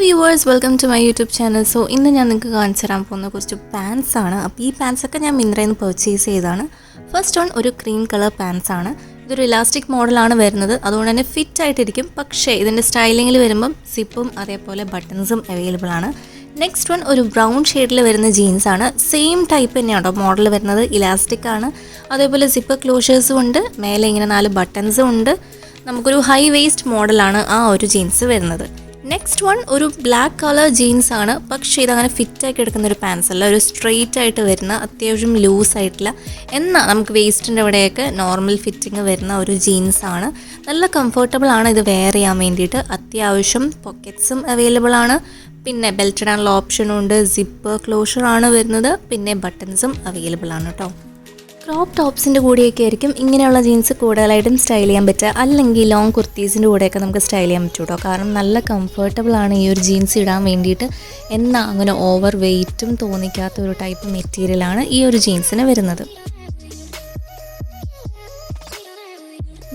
Viewers welcome to my YouTube channel so ഇന്ന് ഞാൻ നിങ്ങൾക്ക് കാണിച്ചു തരാൻ പോകുന്ന കുറച്ച് പാൻസ് ആണ്. അപ്പോൾ ഈ പാൻസ് ഒക്കെ ഞാൻ മിന്ത്രയിൽ നിന്ന് പർച്ചേസ് ചെയ്തതാണ്. ഫസ്റ്റ് ഓൺ ഒരു ക്രീം കളർ പാൻസ് ആണ്. ഇതൊരു ഇലാസ്റ്റിക് മോഡലാണ് വരുന്നത്. അതുകൊണ്ട് തന്നെ ഫിറ്റ് ആയിട്ടിരിക്കും. പക്ഷേ ഇതിന്റെ സ്റ്റൈലിങ്ങിൽ വരുമ്പം സിപ്പും അതേപോലെ ബട്ടൺസും അവൈലബിൾ ആണ്. നെക്സ്റ്റ് വൺ ഒരു ബ്രൗൺ ഷെയ്ഡിൽ വരുന്ന ജീൻസ് ആണ്. സെയിം ടൈപ്പ് തന്നെയാണോ മോഡൽ വരുന്നത്. ഇലാസ്റ്റിക് ആണ്. അതേപോലെ സിപ്പ് ക്ലോഷേഴ്സും ഉണ്ട്. മേലെ ഇങ്ങനെ നാല് ബട്ടൺസും ഉണ്ട്. നമുക്കൊരു ഹൈ വേസ്റ്റ് മോഡലാണ് ആ ഒരു ജീൻസ് വരുന്നത്. നെക്സ്റ്റ് വൺ ഒരു ബ്ലാക്ക് കളർ ജീൻസ് ആണ്. പക്ഷേ ഇതങ്ങനെ ഫിറ്റ് ആക്കി എടുക്കുന്ന ഒരു പാൻസ് അല്ല. ഒരു സ്ട്രെയിറ്റ് ആയിട്ട് വരുന്ന അത്യാവശ്യം ലൂസ് ആയിട്ടില്ല എന്നാൽ നമുക്ക് വേസ്റ്റിന്റെ അവിടെയൊക്കെ നോർമൽ ഫിറ്റിംഗ് വരുന്ന ഒരു ജീൻസ് ആണ്. നല്ല കംഫർട്ടബിൾ ആണ്. ഇത് വെയർ ചെയ്യാൻ വേണ്ടിയിട്ട് അത്യാവശ്യം പോക്കറ്റ്സും അവൈലബിൾ ആണ്. പിന്നെ ബെൽറ്റ് ഇടാനുള്ള ഓപ്ഷനും ഉണ്ട്. സിപ്പ് ക്ലോഷർ ആണ് വരുന്നത്. പിന്നെ ബട്ടൺസും അവൈലബിൾ ആണ് കേട്ടോ. ക്രോപ്പ് ടോപ്സിന്റെ കൂടെയൊക്കെ ആയിരിക്കും ഇങ്ങനെയുള്ള ജീൻസ് കൂടുതലായിട്ടും സ്റ്റൈൽ ചെയ്യാൻ പറ്റുക. അല്ലെങ്കിൽ ലോങ് കുർത്തീസിന്റെ കൂടെയൊക്കെ നമുക്ക് സ്റ്റൈൽ ചെയ്യാൻ പറ്റും കേട്ടോ കാരണം നല്ല കംഫർട്ടബിളാണ് ഈ ഒരു ജീൻസ് ഇടാൻ വേണ്ടിയിട്ട്. എന്നാൽ അങ്ങനെ ഓവർ വെയ്റ്റും തോന്നിക്കാത്ത ഒരു ടൈപ്പ് മെറ്റീരിയലാണ് ഈ ഒരു ജീൻസിന് വരുന്നത്.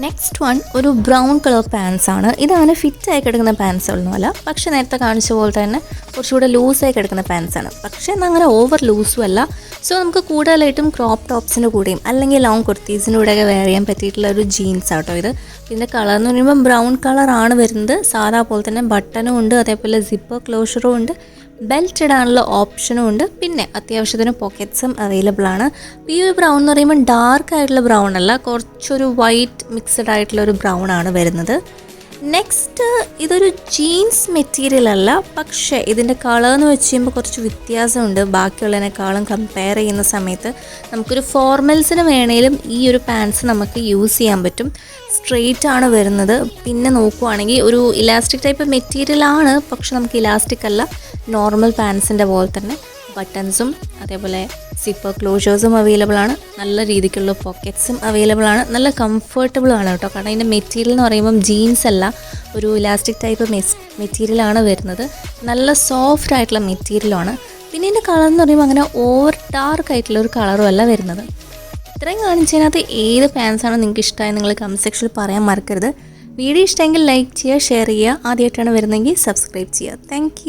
നെക്സ്റ്റ് വൺ ഒരു ബ്രൗൺ കളർ പാൻസ് ആണ്. ഇതാണ് ഫിറ്റ് ആയി കിടക്കുന്ന പാൻസ് ഒന്നുമല്ല പക്ഷെ നേരത്തെ കാണിച്ച പോലെ തന്നെ കുറച്ചുകൂടെ ലൂസായി കിടക്കുന്ന പാൻസ് ആണ്. പക്ഷേ എന്നാൽ അങ്ങനെ ഓവർ ലൂസും അല്ല. സോ നമുക്ക് കൂടുതലായിട്ടും ക്രോപ്പ് ടോപ്സിന്റെ കൂടെയും അല്ലെങ്കിൽ ലോങ് കുർത്തീസിന്റെ കൂടെയൊക്കെ വെയർ ചെയ്യാൻ പറ്റിയിട്ടുള്ള ഒരു ജീൻസ് ആട്ടോ ഇത്. പിന്നെ കളർ എന്ന് പറയുമ്പോൾ ബ്രൗൺ കളറാണ് വരുന്നത്. സാധാ പോലെ തന്നെ ബട്ടണും ഉണ്ട്. അതേപോലെ സിപ്പർ ക്ലോഷറും ഉണ്ട്. ബെൽറ്റ് ഇടാനുള്ള ഓപ്ഷനും ഉണ്ട്. പിന്നെ അത്യാവശ്യത്തിന് പോക്കറ്റ്സും അവൈലബിൾ ആണ്. ഈ ഒരു ബ്രൗൺ എന്ന് പറയുമ്പോൾ ഡാർക്ക് ആയിട്ടുള്ള ബ്രൗൺ അല്ല. കുറച്ചൊരു വൈറ്റ് മിക്സഡ് ആയിട്ടുള്ള ഒരു ബ്രൗൺ ആണ് വരുന്നത്. നെക്സ്റ്റ് ഇതൊരു ജീൻസ് മെറ്റീരിയൽ അല്ല. പക്ഷേ ഇതിന്റെ കളർ എന്ന് വെച്ച് കഴിയുമ്പോൾ കുറച്ച് വ്യത്യാസമുണ്ട്. ബാക്കിയുള്ളതിനേക്കാളും കമ്പയർ ചെയ്യുന്ന സമയത്ത് നമുക്കൊരു ഫോർമൽസിന് വേണേലും ഈ ഒരു പാൻസ് നമുക്ക് യൂസ് ചെയ്യാൻ പറ്റും. സ്ട്രെയിറ്റ് ആണ് വരുന്നത്. പിന്നെ നോക്കുവാണെങ്കിൽ ഒരു ഇലാസ്റ്റിക് ടൈപ്പ് മെറ്റീരിയൽ ആണ്. പക്ഷെ നമുക്ക് ഇലാസ്റ്റിക് അല്ല. നോർമൽ പാൻസിന്റെ പോലെ തന്നെ. ബട്ടൺസും അതേപോലെ സിപ്പർ ക്ലോഷേഴ്സും അവൈലബിൾ ആണ്. നല്ല രീതിക്കുള്ള പോക്കറ്റ്സും അവൈലബിൾ ആണ്. നല്ല കംഫർട്ടബിൾ ആണ് കേട്ടോ. കാരണം ഇതിന്റെ മെറ്റീരിയൽ എന്ന് പറയുമ്പം ജീൻസ് അല്ല ഒരു ഇലാസ്റ്റിക് ടൈപ്പ് മെസ് മെറ്റീരിയലാണ് വരുന്നത്. നല്ല സോഫ്റ്റ് ആയിട്ടുള്ള മെറ്റീരിയലാണ് പിന്നെ ഇതിന്റെ കളർ എന്ന് പറയുമ്പോൾ അങ്ങനെ ഓവർ ഡാർക്ക് ആയിട്ടുള്ള ഒരു കളറും അല്ല വരുന്നത്. ഇത്രയും കാണിച്ചതിനകത്ത് ഏത് പാൻസാണ് നിങ്ങൾക്ക് ഇഷ്ടമായി നിങ്ങൾ കമന്റ് സെക്ഷനിൽ പറയാൻ മറക്കരുത്. വീഡിയോ ഇഷ്ടമെങ്കിൽ ലൈക്ക് ചെയ്യുക ഷെയർ ചെയ്യുക. ആദ്യമായിട്ടാണ് വരുന്നതെങ്കിൽ സബ്സ്ക്രൈബ് ചെയ്യുക. താങ്ക്